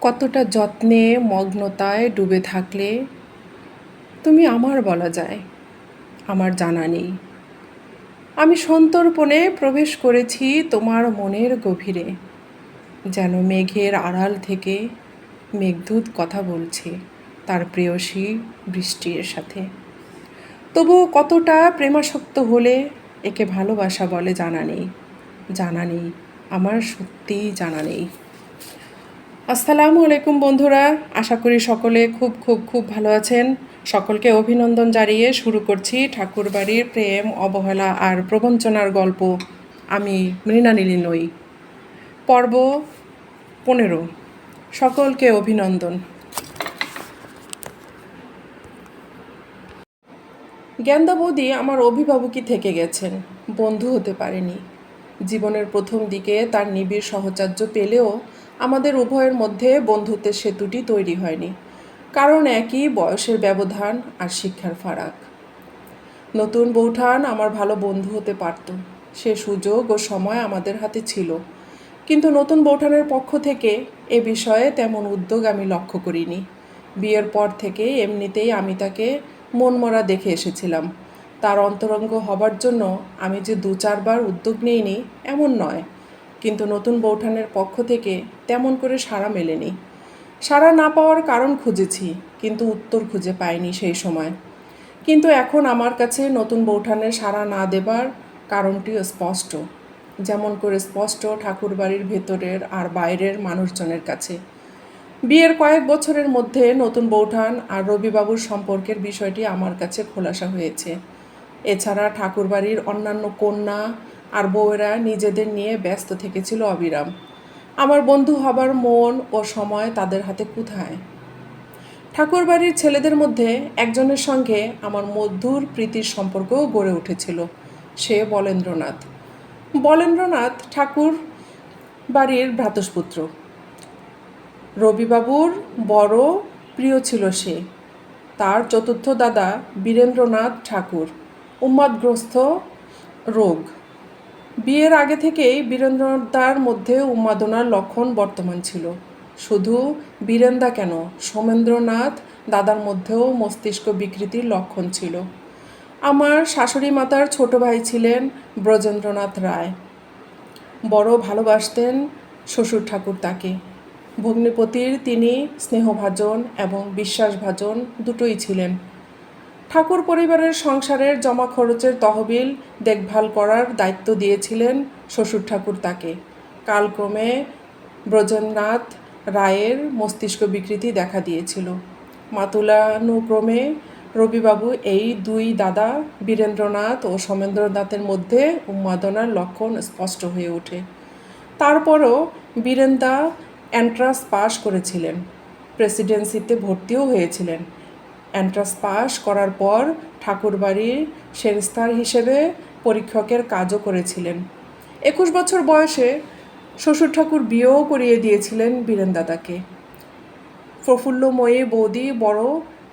কতটা যত্নে মগ্নতায় ডুবে থাকলে তুমি আমার বলা যায়, আমার জানা নেই। আমি সন্তর্পণে প্রবেশ করেছি তোমার মনের গভীরে, যেন মেঘের আড়াল থেকে মেঘদূত কথা বলছে তার প্রেয়সী বৃষ্টির সাথে। তবু কতটা প্রেমাসক্ত হলে একে ভালোবাসা বলে জানা নেই জানা নেই, আমার সত্যিই জানা নেই। আসসালামু আলাইকুম বন্ধুরা, আশা করি সকলে খুব খুব খুব ভালো আছেন। সকলকে অভিনন্দন জানিয়ে শুরু করছি ঠাকুরবাড়ির প্রেম, অবহেলা আর প্রবঞ্চনার গল্প। আমি মৃণানীলি নই পর্ব পনেরো। সকলকে অভিনন্দন। জ্ঞানদা বৌদি আমার অভিভাবকই থেকে গেছেন, বন্ধু হতে পারেনি। জীবনের প্রথম দিকে তার নিবিড় সহচার্য পেলেও আমাদের উভয়ের মধ্যে বন্ধুত্বের সেতুটি তৈরি হয়নি। কারণ একই বয়সের ব্যবধান আর শিক্ষার ফারাক। নতুন বৌঠান আমার ভালো বন্ধু হতে পারত। সে সুযোগ ও সময় আমাদের হাতে ছিল। কিন্তু নতুন বৌঠানের পক্ষ থেকে এ বিষয়ে তেমন উদ্যোগ আমি লক্ষ্য করিনি। বিয়ের পর থেকে এমনিতেই আমি তাকে মনমরা দেখে এসেছিলাম। তার অন্তরঙ্গ হবার জন্য আমি যে দু চারবার উদ্যোগ নিইনি, এমন নয়। কিন্তু নতুন বৌঠানের পক্ষ থেকে তেমন করে সাড়া মেলেনি। সাড়া না পাওয়ার কারণ খুঁজেছি, কিন্তু উত্তর খুঁজে পাইনি সেই সময়। কিন্তু এখন আমার কাছে নতুন বৌঠানের সাড়া না দেবার কারণটিও স্পষ্ট। যেমন করে স্পষ্ট ঠাকুরবাড়ির ভেতরের আর বাইরের মানুষজনের কাছে। বিয়ের কয়েক বছরের মধ্যে নতুন বৌঠান আর রবিবাবুর সম্পর্কের বিষয়টি আমার কাছে খোলাসা হয়েছে। এছাড়া ঠাকুরবাড়ির অন্যান্য কন্যা বউয়েরা নিজেদের নিয়ে ব্যস্ত থেকেছিল অবিরাম। আমার বন্ধু হবার মন ও সময় তাদের হাতে কোথায়? ঠাকুরবাড়ির ছেলেদের মধ্যে একজনের সঙ্গে আমার মধুর প্রীতির সম্পর্কও গড়ে উঠেছিল, সে বলেন্দ্রনাথ। বলেন্দ্রনাথ ঠাকুর বাড়ির ভ্রাতুষ্পুত্র। রবিবাবুর বড় প্রিয় ছিল সে। তার চতুর্থ দাদা বীরেন্দ্রনাথ ঠাকুর, উন্মাদগ্রস্ত রোগ। বিয়ের আগে থেকেই বীরেন্দ্রদার মধ্যে উন্মাদনার লক্ষণ বর্তমান ছিল। শুধু বীরেন্দা কেন, সোমেন্দ্রনাথ দাদার মধ্যেও মস্তিষ্ক বিকৃতির লক্ষণ ছিল। আমার শাশুড়ি মাতার ছোট ভাই ছিলেন ব্রজেন্দ্রনাথ রায়। বড় ভালোবাসতেন শ্বশুর ঠাকুর তাকে। ভগ্নিপতির তিনি স্নেহভাজন এবং বিশ্বাসভাজন দুটোই ছিলেন। ঠাকুর পরিবারের সংসারের জমা খরচের তহবিল দেখভাল করার দায়িত্ব দিয়েছিলেন শ্বশুর ঠাকুর তাকে। কালক্রমে ব্রজেন্দ্রনাথ রায়ের মস্তিষ্ক বিকৃতি দেখা দিয়েছিল। মাতুলানুক্রমে রবিবাবু এই দুই দাদা বীরেন্দ্রনাথ ও সমেন্দ্রনাথের মধ্যে উন্মাদনার লক্ষণ স্পষ্ট হয়ে ওঠে। তারপরও বীরেন্দা এন্ট্রান্স পাশ করেছিলেন। প্রেসিডেন্সিতে ভর্তিও হয়েছিলেন। এন্ট্রান্স পাস করার পর ঠাকুরবাড়ির সেনস্তার হিসেবে পরীক্ষকের কাজও করেছিলেন। একুশ বছর বয়সে শ্বশুর ঠাকুর বিয়েও করিয়ে দিয়েছিলেন বীরেন্দাদাকে প্রফুল্লময়ী বৌদি বড়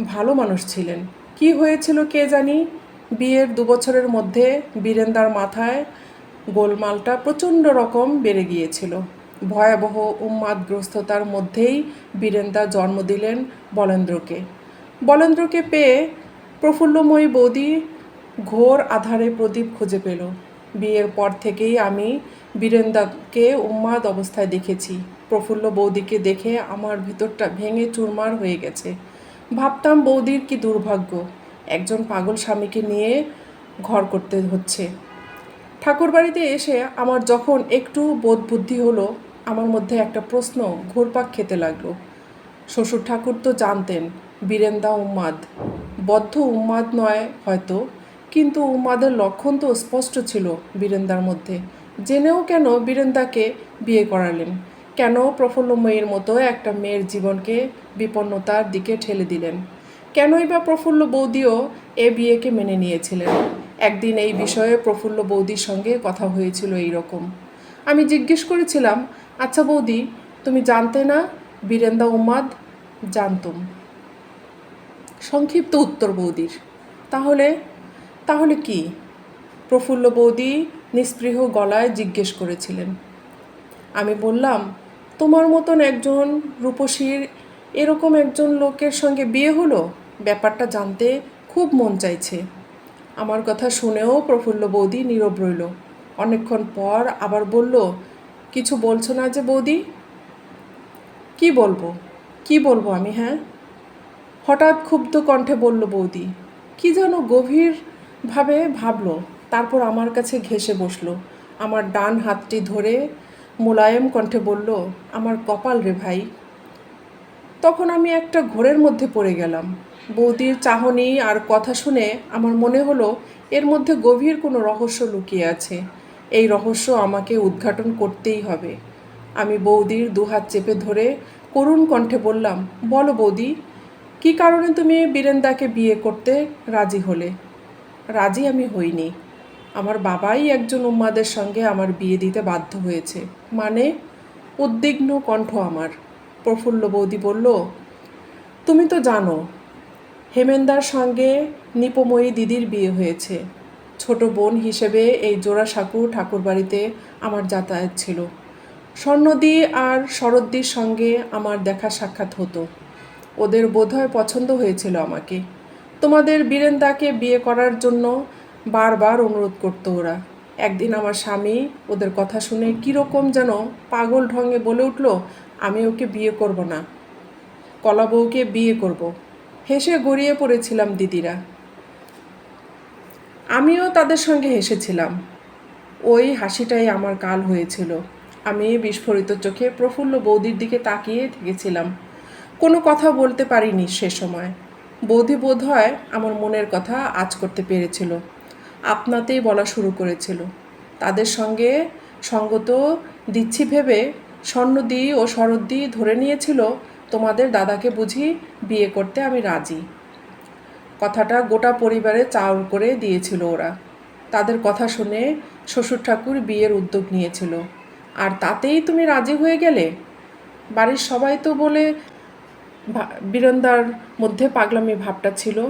ভালো মানুষ ছিলেন। কি হয়েছিল কে জানি? বিয়ের দু বছরের মধ্যে বীরেন্দার মাথায় গোলমালটা প্রচণ্ড রকম বেড়ে গিয়েছিল। ভয়াবহ উন্মাদগ্রস্ততার মধ্যেই বীরেন্দা জন্ম দিলেন বলেন্দ্রকে। বলেন্দ্রকে পেয়ে প্রফুল্লময়ী বৌদি ঘোর আধারে প্রদীপ খুঁজে পেল। বিয়ের পর থেকেই আমি বীরেন্দাকে উন্মাদ অবস্থায় দেখেছি। প্রফুল্ল বৌদিকে দেখে আমার ভিতরটা ভেঙে চুরমার হয়ে গেছে। ভাবতাম বৌদির কি দুর্ভাগ্য, একজন পাগল স্বামীকে নিয়ে ঘর করতে হচ্ছে। ঠাকুরবাড়িতে এসে আমার যখন একটু বোধ বুদ্ধি হলো, আমার মধ্যে একটা প্রশ্ন ঘুরপাক খেতে লাগল। শ্বশুর ঠাকুর তো জানতেন বীরেন্দা উম্মাদ। বদ্ধ উম্মাদ নয় হয়তো, কিন্তু উম্মাদের লক্ষণ তো স্পষ্ট ছিল বীরেন্দার মধ্যে। জেনেও কেন বীরেন্দাকে বিয়ে করালেন? কেন প্রফুল্লময়ীর মতো একটা মেয়ের জীবনকে বিপন্নতার দিকে ঠেলে দিলেন? কেনই বা প্রফুল্ল বৌদিও এ বিয়েকে মেনে নিয়েছিলেন? একদিন এই বিষয়ে প্রফুল্ল বৌদির সঙ্গে কথা হয়েছিল এই রকম আমি জিজ্ঞেস করেছিলাম আচ্ছা বৌদি, তুমি জানতে না বীরেন্দা উম্মাদ? জানতুম। সংক্ষিপ্ত উত্তর বৌদির। তাহলে তাহলে কি? প্রফুল্ল বৌদি নিস্পৃহ গলায় জিজ্ঞেস করেছিলেন। আমি বললাম, তোমার মতন একজন রূপসীর এরকম একজন লোকের সঙ্গে বিয়ে হলো? ব্যাপারটা জানতে খুব মন চাইছে। আমার কথা শুনেও প্রফুল্ল বৌদি নীরব রইল। অনেকক্ষণ পর আবার বলল, কিছু বলছো না যে বৌদি? কি বলব? কি বলব আমি হ্যাঁ? হঠাৎ ক্ষুব্ধ কণ্ঠে বলল, বৌদি, কি যেন গভীরভাবে ভাবলো, তারপর আমার কাছে ঘেসে বসল। আমার ডান হাতটি ধরে মোলায়েম কণ্ঠে বলল, আমার কপাল রে ভাই। তখন আমি একটা ঘোরের মধ্যে পড়ে গেলাম। বৌদির চাহনি আর কথা শুনে আমার মনে হলো, এর মধ্যে গভীর কোনো রহস্য লুকিয়ে আছে। এই রহস্য আমাকে উদ্ঘাটন করতেই হবে। আমি বৌদির দুহাত চেপে ধরে করুণ কণ্ঠে বললাম, বলো বৌদি কী কারণে তুমি বীরেন্দাকে বিয়ে করতে রাজি হলে? রাজি আমি হইনি। আমার বাবাই একজন উম্মাদের সঙ্গে আমার বিয়ে দিতে বাধ্য হয়েছে। মানে উদ্বিগ্ন কণ্ঠ আমার। প্রফুল্ল বৌদি বলল, তুমি তো জানো, হেমেন্দার সঙ্গে নিপময়ী দিদির বিয়ে হয়েছে। ছোট বোন হিসেবে এই জোড়াসাঁকু ঠাকুরবাড়িতে আমার যাতায়াত ছিল। স্বর্ণদি আর শরদ্দির সঙ্গে আমার দেখা সাক্ষাৎ হতো। ওদের বোধহয় পছন্দ হয়েছিল আমাকে। তোমাদের বীরেন্দাকে বিয়ে করার জন্য বারবার অনুরোধ করতো ওরা। একদিন আমার স্বামী ওদের কথা শুনে কীরকম যেন পাগল ঢঙে বলে উঠল, আমি ওকে বিয়ে করব না। কলা বউকে বিয়ে করব। হেসে গড়িয়ে পড়েছিলাম দিদিরা। আমিও তাদের সঙ্গে হেসেছিলাম। ওই হাসিটাই আমার কাল হয়েছিল। আমি বিস্ফোরিত চোখে প্রফুল্ল বৌদির দিকে তাকিয়ে থেকেছিলাম। কোনো কথা বলতে পারিনি সে সময়। বৌদি বোধ হয় আমার মনের কথা আজ করতে পেরেছিল। আপনাতেই বলা শুরু করেছিল। তাদের সঙ্গে সঙ্গত দিচ্ছি ভেবে স্বর্ণদি ও শরদ্দি ধরে নিয়েছিল, তোমাদের দাদাকে বুঝি বিয়ে করতে আমি রাজি। কথাটা গোটা পরিবারে চাউল করে দিয়েছিল ওরা। তাদের কথা শুনে শ্বশুর ঠাকুর বিয়ের উদ্যোগ নিয়েছিল। আর তাতেই তুমি রাজি হয়ে গেলে? বাড়ির সবাই তো বলে বীরন্দার মধ্যে পাগলামি ভাবটা ছিল।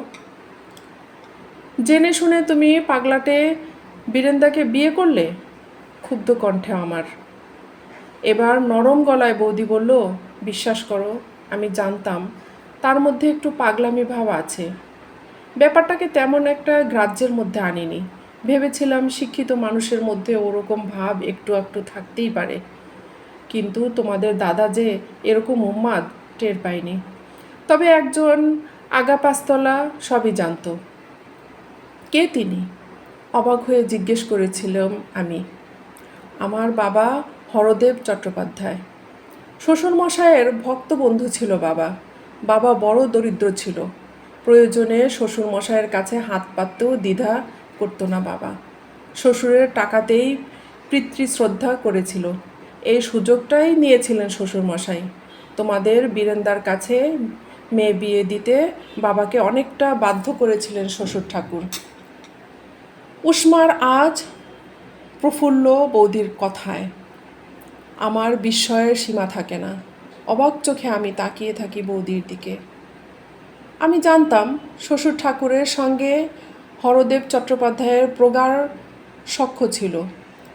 জেনে শুনে তুমি পাগলাটে বীরেন্দাকে বিয়ে করলে? ক্ষুব্ধ কণ্ঠে আমার। এবার নরম গলায় বৌদি বলল, বিশ্বাস করো, আমি জানতাম। তার মধ্যে একটু পাগলামি ভাব আছে। ব্যাপারটাকে তেমন একটা গ্রাহ্যের মধ্যে আনিনি। ভেবেছিলাম শিক্ষিত মানুষের মধ্যে ওরকম ভাব একটু একটু থাকতেই পারে। কিন্তু তোমাদের দাদা যে এরকম উম্মাদ টের পাইনি। তবে একজন আগা পাঁচতলা সবই জানতো। কে তিনি? অবাক হয়ে জিজ্ঞেস করেছিলাম আমি। আমার বাবা হরদেব চট্টোপাধ্যায়। শ্বশুরমশায়ের ভক্ত বন্ধু ছিল বাবা। বাবা বড় দরিদ্র ছিল। প্রয়োজনে শ্বশুরমশায়ের কাছে হাত পাততেও দ্বিধা করতো না বাবা। শ্বশুরের টাকাতেই পিতৃশ্রদ্ধা করেছিল। এই সুযোগটাই নিয়েছিলেন শ্বশুরমশাই। তোমাদের বীরেন্দার কাছে মেয়ে বিয়ে দিতে বাবাকে অনেকটা বাধ্য করেছিলেন শ্বশুর ঠাকুর। উষ্মার আজ প্রফুল্ল বৌদির কথায়। আমার বিস্ময়ের সীমা থাকে না। অবাক চোখে আমি তাকিয়ে থাকি বৌদির দিকে। আমি জানতাম শ্বশুর ঠাকুরের সঙ্গে হরদেব চট্টোপাধ্যায়ের প্রগাঢ় সখ্য ছিল।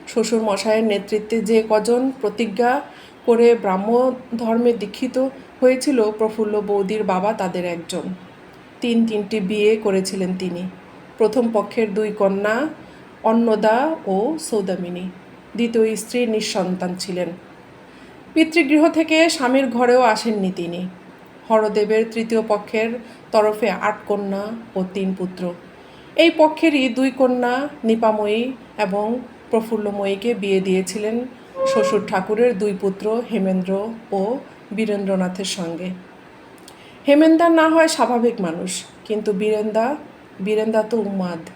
শ্বশুর মশাইয়ের নেতৃত্বে যে কজন প্রতিজ্ঞা করে ব্রাহ্ম ধর্মে দীক্ষিত হয়েছিল প্রফুল্ল বৌদির বাবা তাদের একজন। তিন তিনটি বিয়ে করেছিলেন তিনি। প্রথম পক্ষের দুই কন্যা, অন্নদা ও সৌদামিনী। দ্বিতীয় স্ত্রী নিঃসন্তান ছিলেন। পিতৃগৃহ থেকে স্বামীর ঘরেও আসেননি তিনি। হরদেবের তৃতীয় পক্ষের তরফে আট কন্যা ও তিন পুত্র। এই পক্ষেরই দুই কন্যা নিপাময়ী এবং প্রফুল্লময়ীকে বিয়ে দিয়েছিলেন শ্বশুর ঠাকুরের দুই পুত্র হেমেন্দ্র ও বীরেন্দ্রনাথের সঙ্গে। হেমেন্দা না হয় স্বাভাবিক মানুষ, কিন্তু বীরেন্দা বীরেন্দা তো উন্মাদ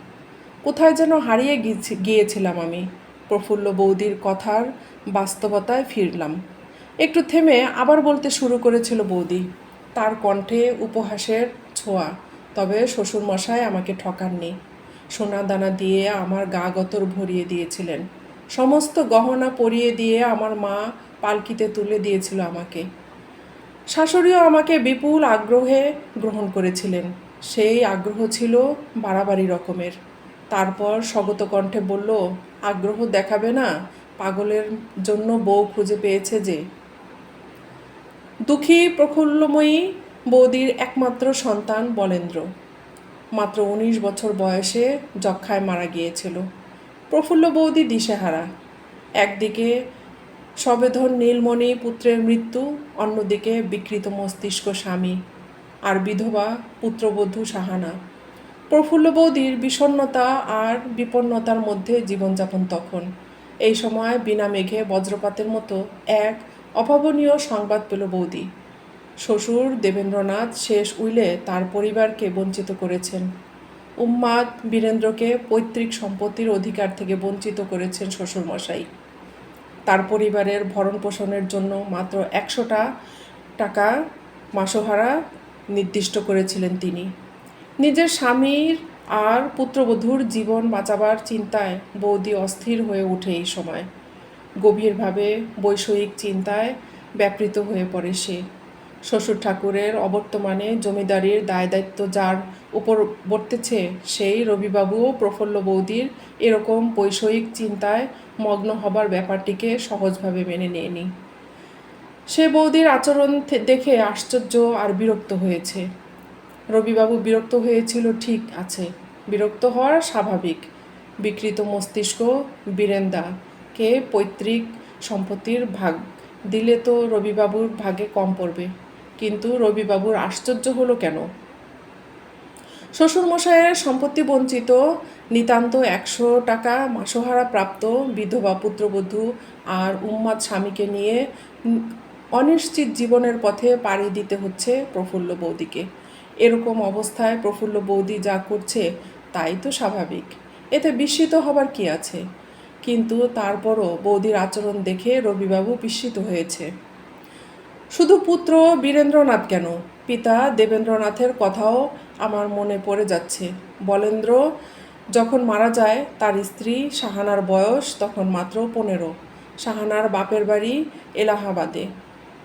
কোথায় যেন হারিয়ে গিয়েছি- গিয়েছিলাম আমি। প্রফুল্ল বৌদির কথার বাস্তবতায় ফিরলাম। একটু থেমে আবার বলতে শুরু করেছিল বৌদি, তার কণ্ঠে উপহাসের ছোঁয়া, তবে শ্বশুরমশাই আমাকে ঠকাননি। সোনা দানা দিয়ে আমার গা গতর ভরিয়ে দিয়েছিলেন। সমস্ত গহনা পরিয়ে দিয়ে আমার মা পালকিতে তুলে দিয়েছিল আমাকে। শাশুড়িও আমাকে বিপুল আগ্রহে গ্রহণ করেছিলেন। সেই আগ্রহ ছিল বাড়াবাড়ি রকমের। তারপর স্বগত কণ্ঠে বলল, আগ্রহ দেখাবে না, পাগলের জন্য বউ খুঁজে পেয়েছে যে। দুঃখী, প্রফুল্লময়ী বৌদির একমাত্র সন্তান বলেন্দ্র। মাত্র উনিশ বছর বয়সে যক্ষায় মারা গিয়েছিল। প্রফুল্ল বৌদি দিশেহারা। একদিকে সবেধন নীলমণি পুত্রের মৃত্যু, অন্যদিকে বিকৃত মস্তিষ্ক স্বামী আর বিধবা পুত্রবধূ সাহানা। প্রফুল্ল বৌদির বিষণ্ণতা আর বিপন্নতার মধ্যে জীবনযাপন তখন। এই সময় বিনা মেঘে বজ্রপাতের মতো এক অভাবনীয় সংবাদ পেল বৌদি। শ্বশুর দেবেন্দ্রনাথ শেষ উইলে তার পরিবারকে বঞ্চিত করেছেন। উম্মাদ বীরেন্দ্রকে পৈতৃক সম্পত্তির অধিকার থেকে বঞ্চিত করেছেন শ্বশুরমশাই। তার পরিবারের ভরণ পোষণের জন্য মাত্র একশোটা টাকা মাসোহারা নির্দিষ্ট করেছিলেন তিনি। নিজের স্বামীর আর পুত্রবধূর জীবন বাঁচাবার চিন্তায় বৌদি অস্থির হয়ে ওঠে এই সময়। গভীরভাবে বৈষয়িক চিন্তায় ব্যাপৃত হয়ে পড়ে সে। শ্বশুর ঠাকুরের অবর্তমানে জমিদারির দায় দায়িত্ব যার উপর বর্তেছে, সেই রবিবাবুও প্রফুল্ল বৌদির এরকম বৈষয়িক চিন্তায় মগ্ন হবার ব্যাপারটিকে সহজভাবে মেনে নেয়নি। সে বৌদির আচরণ দেখে আশ্চর্য আর বিরক্ত হয়েছে। রবিবাবু বিরক্ত হয়েছিল ঠিক আছে, বিরক্ত হওয়ার স্বাভাবিক। বিকৃত মস্তিষ্ক বীরেন্দাকে পৈতৃক সম্পত্তির ভাগ। দিলে তো রবিবাবুর ভাগে কম পড়বে। কিন্তু রবিবাবুর আশ্চর্য হলো কেন? শ্বশুরমশাইয়ের সম্পত্তি বঞ্চিত, নিতান্ত একশো টাকা মাসহারা প্রাপ্ত বিধবা পুত্রবধূ আর উম্মাদ স্বামীকে নিয়ে অনিশ্চিত জীবনের পথে পাড়ি দিতে হচ্ছে প্রফুল্ল বৌদিকে। এরকম অবস্থায় প্রফুল্ল বৌদি যা করছে তাই তো স্বাভাবিক। এতে বিস্মিত হবার কি আছে? কিন্তু তারপরও বৌদির আচরণ দেখে রবিবাবু বিস্মিত হয়েছে। শুধু পুত্র বীরেন্দ্রনাথ কেন? পিতা দেবেন্দ্রনাথের কথাও আমার মনে পড়ে যাচ্ছে। বলেন্দ্র যখন মারা যায়, তার স্ত্রী শাহানার বয়স তখন মাত্র পনেরো। শাহানার বাপের বাড়ি এলাহাবাদে।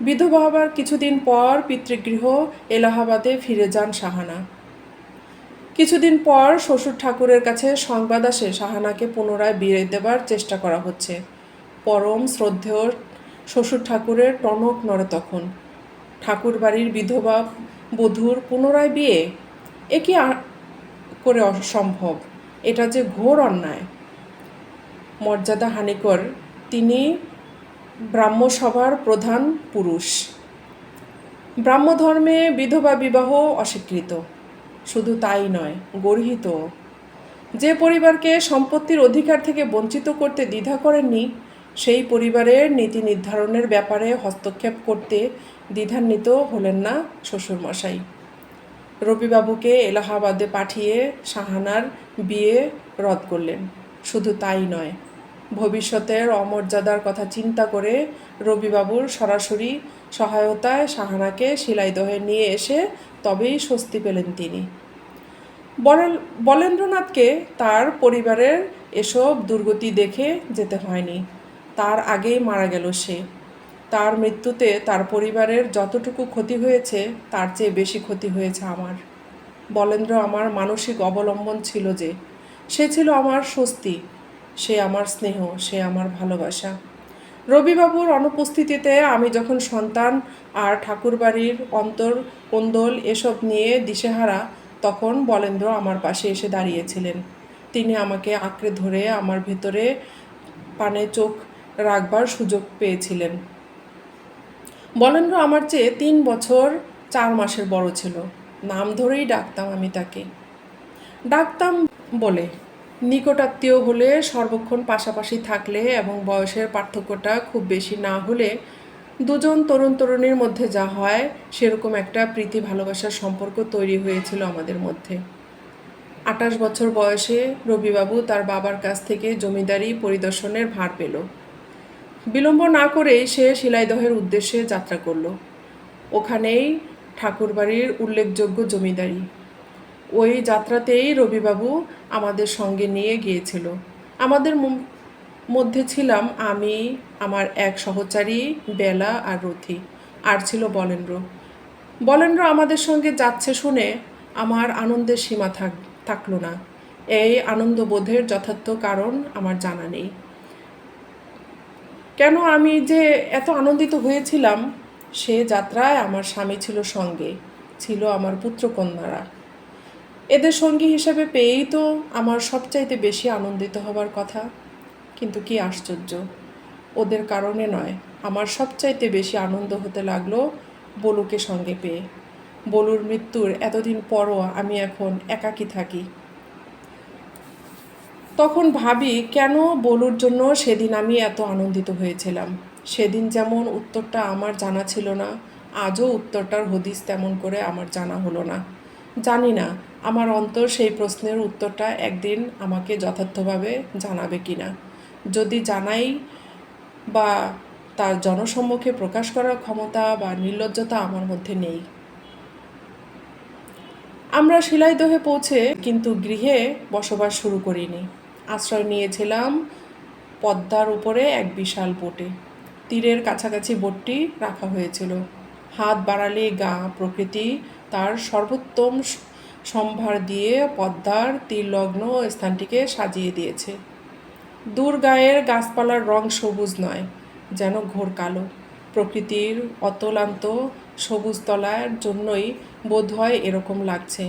বিধবা হবার কিছুদিন পর পিতৃগৃহ এলাহাবাদে ফিরে যান শাহানা। কিছুদিন পর শ্বশুর ঠাকুরের কাছে সংবাদ আসে শাহানাকে পুনরায় বিয়ে দেবার চেষ্টা করা হচ্ছে। পরম শ্রদ্ধেয় শ্বশুর ঠাকুরের টনক নড়ে তখন। ঠাকুর বাড়ির বিধবা বধূর পুনরায় বিয়ে, এ কি করে অসম্ভব? এটা যে ঘোর অন্যায়। মর্যাদা হানিকর, তিনি ব্রাহ্মসভার প্রধান পুরুষ। ব্রাহ্মধর্মে বিধবা বিবাহ অস্বীকৃত। শুধু তাই নয়, গর্হিত। যে পরিবারকে সম্পত্তির অধিকার থেকে বঞ্চিত করতে দ্বিধা করেননি সেই পরিবারের নীতি নির্ধারণের ব্যাপারে হস্তক্ষেপ করতে দ্বিধান্বিত হলেন না শ্বশুরমশাই। রবিবাবুকে এলাহাবাদে পাঠিয়ে শাহানার বিয়ে রদ করলেন। শুধু তাই নয়, ভবিষ্যতের অমর্যাদার কথা চিন্তা করে রবিবাবুর সরাসরি সহায়তায় শাহানাকে শিলাইদহে নিয়ে এসে তবেই স্বস্তি পেলেন তিনি। বলেন্দ্রনাথকে তার পরিবারের এসব দুর্গতি দেখে যেতে হয়নি। তার আগেই মারা গেল সে। তার মৃত্যুতে তার পরিবারের যতটুকু ক্ষতি হয়েছে, তার চেয়ে বেশি ক্ষতি হয়েছে আমার। বলেন্দ্র আমার মানসিক অবলম্বন ছিল যে, সে ছিল আমার স্বস্তি, সে আমার স্নেহ, সে আমার ভালোবাসা। রবিবাবুর অনুপস্থিতিতে আমি যখন সন্তান আর ঠাকুরবাড়ির অন্তর কোন্দল এসব নিয়ে দিশেহারা, তখন বলেন্দ্র আমার পাশে এসে দাঁড়িয়েছিলেন। তিনি আমাকে আঁকড়ে ধরে আমার ভেতরে পানে চোখ রাখবার সুযোগ পেয়েছিলেন। বলেন্দ্র আমার চেয়ে তিন বছর চার মাসের বড় ছিল। নাম ধরেই ডাকতাম আমি তাকে। ডাকতাম বলে, নিকটাত্মীয় হলে সর্বক্ষণ পাশাপাশি থাকলে এবং বয়সের পার্থক্যটা খুব বেশি না হলে দুজন তরুণ তরুণীর মধ্যে যা হয় সেরকম একটা প্রীতি ভালোবাসার সম্পর্ক তৈরি হয়েছিল আমাদের মধ্যে। আঠাশ বছর বয়সে রবিবাবু তার বাবার কাছ থেকে জমিদারি পরিদর্শনের ভার পেল। বিলম্ব না করেই সে শিলাইদহের উদ্দেশ্যে যাত্রা করল। ওখানেই ঠাকুরবাড়ির উল্লেখযোগ্য জমিদারি। ওই যাত্রাতেই রবিবাবু আমাদের সঙ্গে নিয়ে গিয়েছিল। আমাদের মধ্যে ছিলাম আমি, আমার এক সহচারী, বেলা আর রথি। আর ছিল বলেন্দ্র। বলেন্দ্র আমাদের সঙ্গে যাচ্ছে শুনে আমার আনন্দের সীমা থাক থাকল না। এই আনন্দবোধের যথার্থ কারণ আমার জানা নেই। কেন আমি যে এত আনন্দিত হয়েছিলাম? সে যাত্রায় আমার স্বামী ছিল সঙ্গে, ছিল আমার পুত্রকন্যারা। এদের সঙ্গী হিসেবে পেয়েই তো আমার সবচাইতে বেশি আনন্দিত হবার কথা। কিন্তু কি আশ্চর্য, ওদের কারণে নয়, আমার সবচাইতে বেশি আনন্দ হতে লাগল বলুকে সঙ্গে পেয়ে। বলুর মৃত্যুর এতদিন পরও আমি এখন একাকী থাকি। তখন ভাবি, কেন বলুর জন্য সেদিন আমি এত আনন্দিত হয়েছিলাম? সেদিন যেমন উত্তরটা আমার জানা ছিল না, আজও উত্তরটার হদিস তেমন করে আমার জানা হলো না। জানি না, আমার অন্তর সেই প্রশ্নের উত্তরটা একদিন আমাকে যথার্থভাবে জানাবে কি না। যদি জানাই বা তার জনসম্মুখে প্রকাশ করার ক্ষমতা বা নির্লজ্জতা আমার মধ্যে নেই। আমরা শিলাইদহে পৌঁছে কিন্তু গৃহে বসবাস শুরু করিনি। আশ্রয় নিয়েছিলাম পদ্মার উপরে এক বিশাল বোটে। তীরের কাছাকাছি বোটটি রাখা হয়েছিল। হাত বাড়ালে গা প্রকৃতি তার সর্বোত্তম সম্ভার দিয়ে পদ্মার তীরলগ্ন স্থানটিকে সাজিয়ে দিয়েছে। দূর গায়ের গাছপালার রং সবুজ নয়, যেন ঘোর কালো। প্রকৃতির অতলান্ত সবুজ তলার জন্যই বোধ হয় এরকম লাগছে।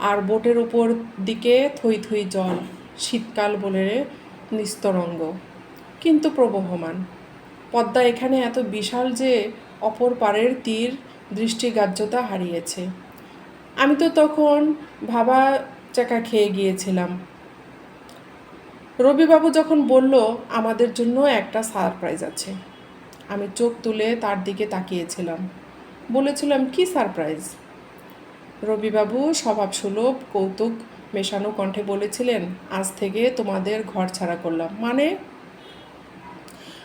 আর বোটের উপর দিকে থই থই জল। শীতকাল বলে নিস্তরঙ্গ, কিন্তু প্রবহমান। পদ্মা এখানে এত বিশাল যে অপর পারের তীর দৃষ্টিগ্রাহ্যতা হারিয়েছে। আমি তো তখন ভাবা চাকা খেয়ে গিয়েছিলাম। রবিবাবু যখন বলল, আমাদের জন্য একটা সারপ্রাইজ আছে। আমি চোখ তুলে তার দিকে তাকিয়েছিলাম। বলেছিলাম, কি সারপ্রাইজ? রবিবাবু স্বভাবসুলভ, কৌতুক মেশানো কণ্ঠে বলেছিলেন, আজ থেকে তোমাদের ঘর ছাড়া করলাম। মানে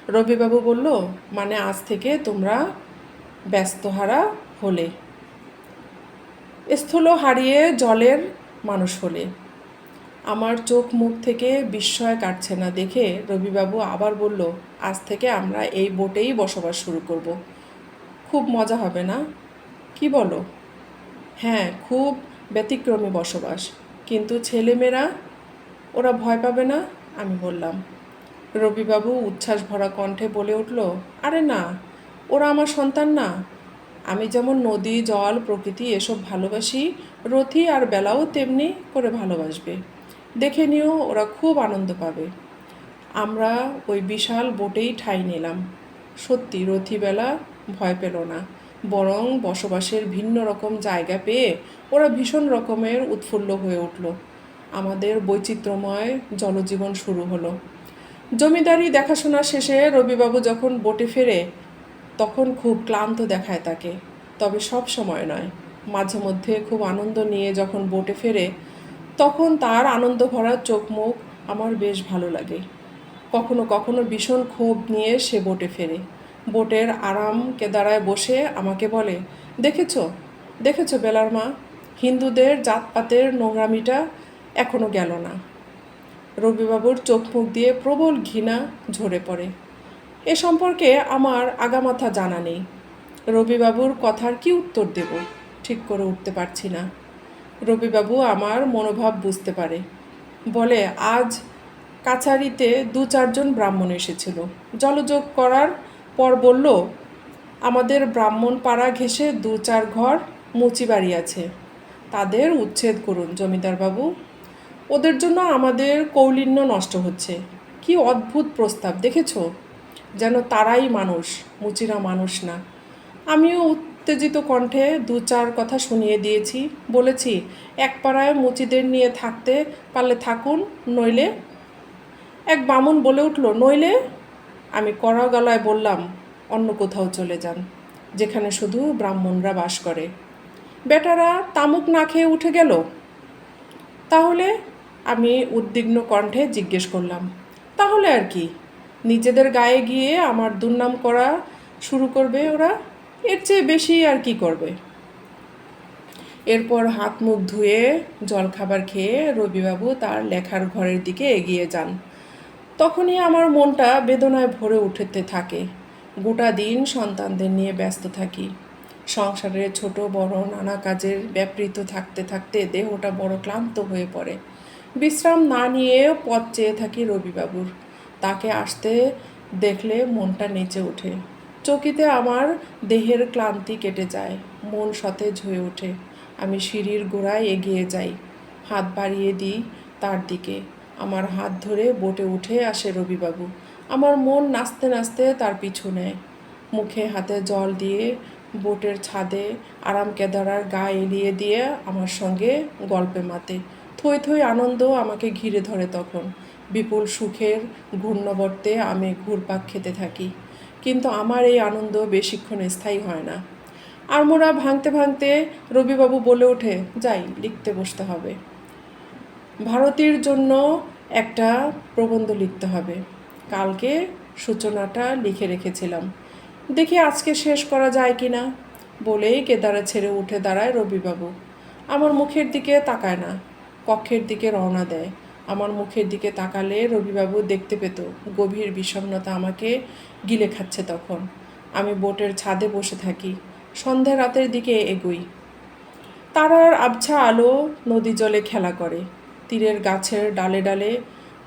রবিবাবু বলল মানে আজ থেকে তোমরা ব্যস্তহারা হলে। স্থূল হারিয়ে জলের মানুষ হলে। আমার চোখ মুখ থেকে বিস্ময় কাটছে না দেখে রবিবাবু আবার বলল, আজ থেকে আমরা এই বোটেই বসবাস শুরু করব। খুব মজা হবে না? কি বলো? হ্যাঁ খুব ব্যতিক্রমী বসবাস। কিন্তু ছেলেমেয়েরা, ওরা ভয় পাবে না? আমি বললাম। রবিবাবু উচ্ছ্বাস ভরা কণ্ঠে বলে উঠল, আরে না, ওরা আমার সন্তান না। আমি যেমন নদী, জল, প্রকৃতি এসব ভালোবাসি, রথি আর বেলাও তেমনি করে ভালোবাসবে। দেখে নিও, ওরা খুব আনন্দ পাবে। আমরা ওই বিশাল বোটেই ঠাঁই নিলাম। সত্যি রথিবেলা ভয় পেল না। বরং বসবাসের ভিন্ন রকম জায়গা পেয়ে ওরা ভীষণ রকমের উৎফুল্ল হয়ে উঠল। আমাদের বৈচিত্র্যময় জলজীবন শুরু হলো। জমিদারি দেখাশোনা শেষে রবিবাবু যখন বোটে ফেরে, তখন খুব ক্লান্ত দেখায় তাকে। তবে সব সময় নয়, মাঝে মধ্যে খুব আনন্দ নিয়ে যখন বোটে ফেরে, তখন তার আনন্দ ভরা চোখ মুখ আমার বেশ ভালো লাগে। কখনো কখনো ভীষণ ক্ষোভ নিয়ে সে বোটে ফেরে। বোটের আরাম কেদারায় বসে আমাকে বলে, দেখেছ? দেখেছ বেলার মা? হিন্দুদের জাতপাতের নোংরামিটা এখনও গেল না। রবিবাবুর চোখ মুখ দিয়ে প্রবল ঘৃণা ঝরে পড়ে। এ সম্পর্কে আমার আগামাথা জানা নেই। রবিবাবুর কথার কি উত্তর দেব? ঠিক করে উঠতে পারছি না। রবিবাবু আমার মনোভাব বুঝতে পারে। বলে, আজ কাছারিতে দু চারজন ব্রাহ্মণ এসেছিল। জলযোগ করার পর বলল, আমাদের ব্রাহ্মণ পাড়া ঘেঁষে দু চার ঘর মুচি বাড়ি আছে। তাদের উচ্ছেদ করুন, জমিদারবাবু। ওদের জন্য আমাদের কৌলিন্য নষ্ট হচ্ছে। কি অদ্ভুত প্রস্তাব, দেখেছ? যেন তারাই মানুষ, মুচিরা মানুষ না। আমিও উত্তেজিত কণ্ঠে দু চার কথা শুনিয়ে দিয়েছি। বলেছি এক পাড়ায় মুচিদের নিয়ে থাকতে পারলে থাকুন, নইলে? এক বামুন বলে উঠল, নইলে? আমি কড়া গলায় বললাম, অন্য কোথাও চলে যান, যেখানে শুধু ব্রাহ্মণরা বাস করে। বেটারা তামুক না খেয়ে উঠে গেল? তাহলে আমি উদ্বিগ্ন কণ্ঠে জিজ্ঞেস করলাম, তাহলে আর কি? নিজেদের গায়ে গিয়ে আমার দুর্নাম করা শুরু করবে ওরা? এর চেয়ে বেশি আর কি করবে? এরপর হাত মুখ ধুয়ে জলখাবার খেয়ে রবিবাবু তার লেখার ঘরের দিকে এগিয়ে যান। তখনই আমার মনটা বেদনায় ভরে উঠতে থাকে। গোটা দিন সন্তানদের নিয়ে ব্যস্ত থাকি। সংসারের ছোট, বড়, নানা কাজের ব্যাপৃত থাকতে থাকতে দেহটা বড় ক্লান্ত হয়ে পড়ে। বিশ্রাম না নিয়ে পথ চেয়ে থাকি রবিবাবুর। তাকে আসতে দেখলে মনটা নেচে ওঠে। চকিতে আমার দেহের ক্লান্তি কেটে যায়, মন সতেজ হয়ে ওঠে। আমি সিঁড়ির গোড়ায় এগিয়ে যাই, হাত বাড়িয়ে দিই তার দিকে। আমার হাত ধরে বোটে উঠে আসে রবিবাবু। আমার মন নাচতে নাচতে তার পিছু নেয়। মুখে হাতে জল দিয়ে বোটের ছাদে আরাম কেদারার গা এলিয়ে দিয়ে আমার সঙ্গে গল্পে মাতে। থই থই আনন্দ আমাকে ঘিরে ধরে তখন। বিপুল সুখের ঘূর্ণবর্তে আমি ঘুরপাক খেতে থাকি। কিন্তু আমার এই আনন্দ বেশিক্ষণ স্থায়ী হয় না। আড়মোড়া ভাঙতে ভাঙতে রবিবাবু বলে ওঠে, যাই, লিখতে বসতে হবে। ভারতীর জন্য একটা প্রবন্ধ লিখতে হবে। কালকে সূচনাটা লিখে রেখেছিলাম। দেখি আজকে শেষ করা যায় কি না বলেই কেদারে ছেড়ে উঠে দাঁড়ায় রবিবাবু। আমার মুখের দিকে তাকায় না, কক্ষের দিকে রওনা দেয়। আমার মুখের দিকে তাকালে রবিবাবু দেখতে পেত, গভীর বিষণ্ণতা আমাকে গিলে খাচ্ছে তখন। আমি বোটের ছাদে বসে থাকি, সন্ধ্যা রাতের দিকে এগোই। তারার আবছা আলো নদী জলে খেলা করে। তীরের গাছের ডালে ডালে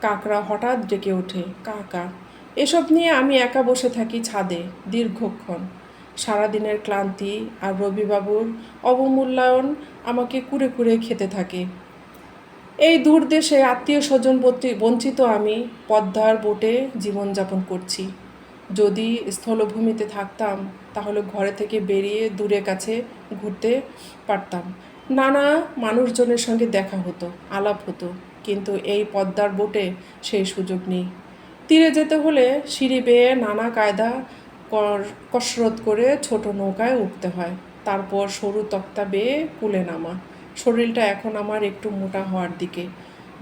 কাকড়া হঠাৎ ডেকে ওঠে কা কা এসব নিয়ে আমি একা বসে থাকি ছাদে দীর্ঘক্ষণ। সারাদিনের ক্লান্তি আর রবিবাবুর অবমূল্যায়ন আমাকে কুড়ে কুড়ে খেতে থাকে। এই দূর দেশে আত্মীয় স্বজন বঞ্চিত আমি পদ্মার বোটে জীবনযাপন করছি। যদি স্থলভূমিতে থাকতাম, তাহলে ঘরে থেকে বেরিয়ে দূরে কাছে ঘুরতে পারতাম। নানা মানুষজনের সঙ্গে দেখা হতো, আলাপ হতো, কিন্তু এই পদ্মার বোটে সেই সুযোগ নেই। তীরে যেতে হলে সিঁড়ি বেয়ে নানা কায়দা কসরত করে ছোট নৌকায় উঠতে হয়। তারপর সরু তক্তা বেয়ে কুলে নামা। শরীরটা এখন আমার একটু মোটা হওয়ার দিকে।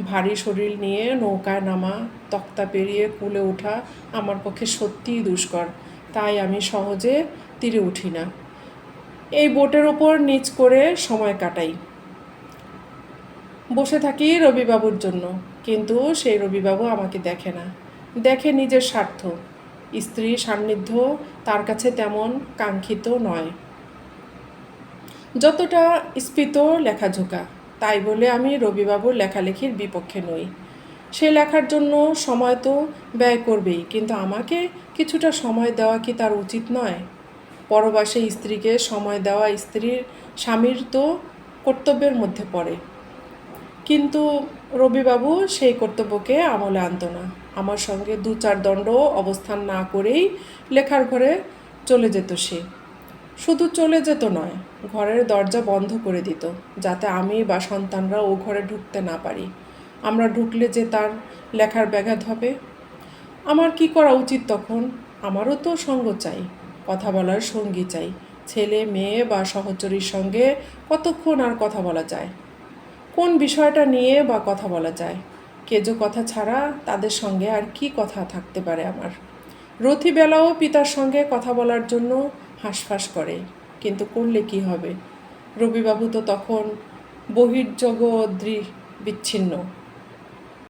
ভারী শরীর নিয়ে নৌকায় নামা, তক্তা পেরিয়ে কুলে ওঠা আমার পক্ষে সত্যিই দুষ্কর। তাই আমি সহজে তীরে উঠি না। এই বোটের ওপর নিচ করে সময় কাটাই। বসে থাকি রবিবাবুর জন্য, কিন্তু সেই রবিবাবু আমাকে দেখে না। দেখে নিজের স্বার্থ। স্ত্রীর সান্নিধ্য তার কাছে তেমন কাঙ্ক্ষিত নয়। যতটা স্ফীত লেখাঝোকা তাই বলে আমি রবিবাবুর লেখালেখির বিপক্ষে নই। সে লেখার জন্য সময় তো ব্যয় করবেই, কিন্তু আমাকে কিছুটা সময় দেওয়া কি তার উচিত নয়? পরবাসে স্ত্রীকে সময় দেওয়া স্ত্রীর স্বামীর তো কর্তব্যের মধ্যে পড়ে। কিন্তু রবিবাবু সেই কর্তব্যকে আমলে আনতো না। আমার সঙ্গে দু চার দণ্ড অবস্থান না করেই লেখার ঘরে চলে যেত সে। শুধু চলে যেত নয়, ঘরের দরজা বন্ধ করে দিত, যাতে আমি বা সন্তানরা ও ঘরে ঢুকতে না পারি। আমরা ঢুকলে যে তার লেখার ব্যাঘাত হবে। আমার কি করা উচিত তখন? আমারও তো সঙ্গ চাই। কথা বলার সঙ্গী চাই। ছেলে, মেয়ে বা সহচরীর সঙ্গে কতক্ষণ আর কথা বলা যায়? কোন বিষয়টা নিয়ে বা কথা বলা যায়? কেজো কথা ছাড়া তাদের সঙ্গে আর কি কথা থাকতে পারে আমার? রথিবেলাও পিতার সঙ্গে কথা বলার জন্য হাঁসফাঁস করে, কিন্তু করলে কি হবে? রবিবাবু তো তখন বহির্জগদ্রি বিচ্ছিন্ন।